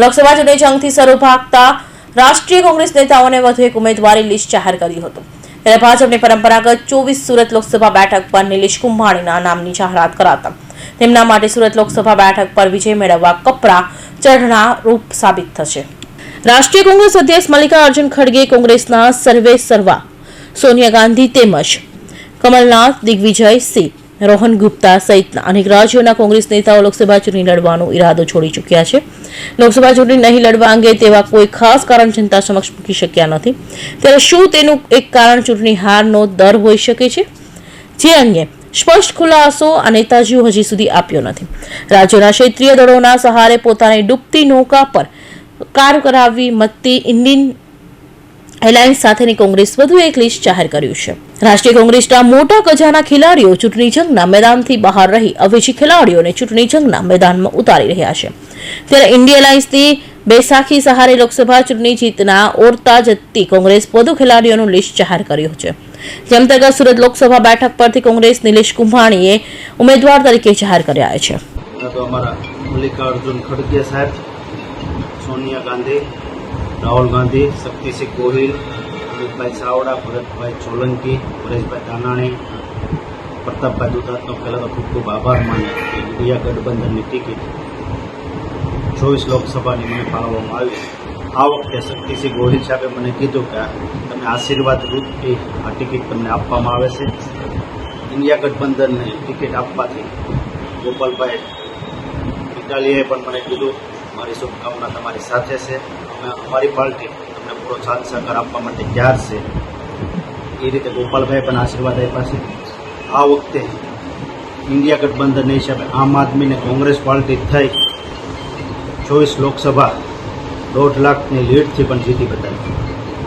લોકસભા ચૂંટણી જંગથી શરૂ ભાગતા રાષ્ટ્રીય કોંગ્રેસ નેતાઓને વધુ એક ઉમેદવારી લિસ્ટ જાહેર કર્યું હતું. ત્યારે ભાજપની પરંપરાગત ચોવીસ સુરત લોકસભા બેઠક પર નિલેશ કુંભાણીના નામની જાહેરાત કરાતા. તેમના માટે સુરત લોકસભા બેઠક પર વિજય મેળવવા કપરા ચઢના રૂપ સાબિત થશે. રાષ્ટ્રીય કોંગ્રેસ અધ્યક્ષ મલ્લિકાર્જુન ખડગે કોંગ્રેસના સર્વે સર્વા, સોનિયા ગાંધી તેમજ કમલનાથ દિગ્વિજય સિંહ રોહન ગુપ્તા સહિતના અનેક રાજ્યોના કોંગ્રેસ નેતાઓ લોકસભા ચૂંટણી લડવાનો ઈરાદો છોડી ચૂક્યા છે. લોકસભા ચૂંટણી નહીં લડવા અંગે તેવા કોઈ ખાસ કારણ જનતા સમક્ષ મૂકી શક્યા નથી. ત્યારે શું તેનું એક કારણ ચૂંટણી હારનો દર હોઈ શકે છે? જે અંગે સ્પષ્ટ ખુલાસો આ નેતાજીઓ હજી સુધી આપ્યો નથી. રાજ્યોના ક્ષેત્રીય દળોના સહારે પોતાની ડૂબતી નૌકા પર કાર કરાવવી, મતતી ઇન્ડિયન એલાયન્સ સાથેની કોંગ્રેસ વધુ એક લિસ્ટ જાહેર કર્યું છે. રાષ્ટ્રીય કોંગ્રેસના મોટા ગજાના ખેલાડીઓ ચૂંટણી જંગના મેદાનથી બહાર રહી અવેજી ખેલાડીઓને ચૂંટણી જંગના મેદાનમાં ઉતારી રહ્યા છે. ત્યારે ઇન્ડિયા એલાયન્સની બેસાખી સહારે લોકસભા ચૂંટણી જીતના ઓરતા જતી કોંગ્રેસ વધુ ખેલાડીઓનું લિસ્ટ જાહેર કર્યું છે. જે અંતર્ગત સુરત લોકસભા બેઠક પરથી કોંગ્રેસ નિલેશ કુંભાણીએ ઉમેદવાર તરીકે જાહેર કર્યા છે. સોનિયા ગાંધી રાહુલ ગાંધી, શક્તિસિંહ ગોહિલ, અમિતભાઈ ચાવડા, ભરતભાઈ સોલંકી, પરેશભાઈ દાનાણી પ્રતાપભાઈ દુધાતનો પહેલાં તો ખૂબ ખૂબ આભાર માને ઇન્ડિયા ગઠબંધનની ટિકિટ ચોવીસ લોકસભાની મને ફાળવવામાં આવી આ વખતે શક્તિસિંહ ગોહિલ સાહેબે મને કીધું કે તમને આશીર્વાદ રૂપથી આ ટિકિટ તમને આપવામાં આવે છે. ઇન્ડિયા ગઠબંધનને ટિકિટ આપવાથી ગોપાલભાઈ ઇટાલીએ પણ મને કીધું મારી શુભકામના તમારી સાથે છે. અમે અમારી પાર્ટી તમને પૂરો સાથ સહકાર આપવા માટે તૈયાર છે. એ રીતે ગોપાલભાઈ પણ આશીર્વાદ આપ્યા છે. આ વખતે ઇન્ડિયા ગઠબંધન હિસાબે આમ આદમીને કોંગ્રેસ પાર્ટી થઈ ચોવીસ લોકસભા દોઢ લાખની લીડથી પણ જીતી બતાવી.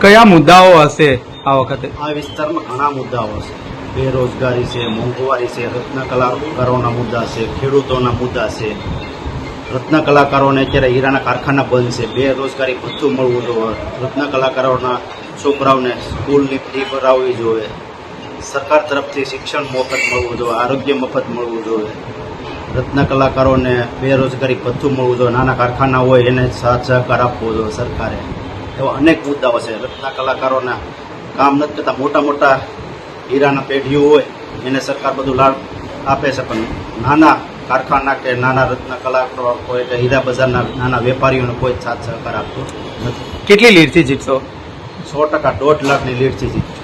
કયા મુદ્દાઓ હશે આ વખતે? આ વિસ્તારમાં ઘણા મુદ્દાઓ હશે. બેરોજગારી છે મોંઘવારી છે રત્ન કલાકારોના મુદ્દા છે ખેડૂતોના મુદ્દા છે રત્ન કલાકારોને અત્યારે હીરાના કારખાના બંધ છે. બેરોજગારી ભથ્થું મળવું જોઈએ રત્ન કલાકારોના છોકરાઓને સ્કૂલની ફી ભરાવવી જોઈએ. સરકાર તરફથી શિક્ષણ મફત મળવું જોઈએ, આરોગ્ય મફત મળવું જોઈએ. રત્ન કલાકારોને બેરોજગારી ભથ્થું મળવું જોઈએ. નાના કારખાના હોય એને સાથ સહકાર આપવો જોઈએ સરકારે. એવા અનેક મુદ્દાઓ છે. રત્ન કલાકારોના કામ નથી કરતા. મોટા મોટા હીરાના પેઢીઓ હોય એને સરકાર બધું લાભ આપે છે. પણ નાના કારખાના કે નાના રત્ન કલાકારો હોય કે હીરા બજારના નાના વેપારીઓનો કોઈ જ સાથ સહકાર આપતો નથી. કેટલી લીડથી જીતશો? સો ટકા દોઢ લાખની લીડથી જીતશો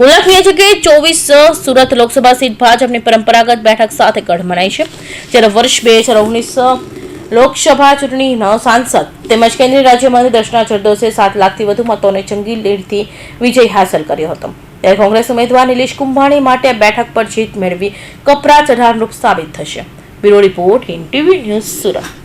ઉલ્લેખનીય છે કે ચોવીસ સુરત લોકસભા સીટ ભાજપની પરંપરાગત બેઠક સાથે ગઢ મનાઈ છે. જ્યારે વર્ષ બે હજાર ઓગણીસ લોકસભા ચૂંટણીના સાંસદ તેમજ કેન્દ્રીય રાજ્યમંત્રી દર્શના જરદોસે સાત લાખથી વધુ મતોને ચંગી લીડથી વિજય હાંસલ કર્યો હતો. ત્યારે કોંગ્રેસ ઉમેદવાર નિલેશ કુંભાણી માટે બેઠક પર જીત મેળવી કપરા ચઢાણરૂપ સાબિત થશે. Bureau report in TV news Surat.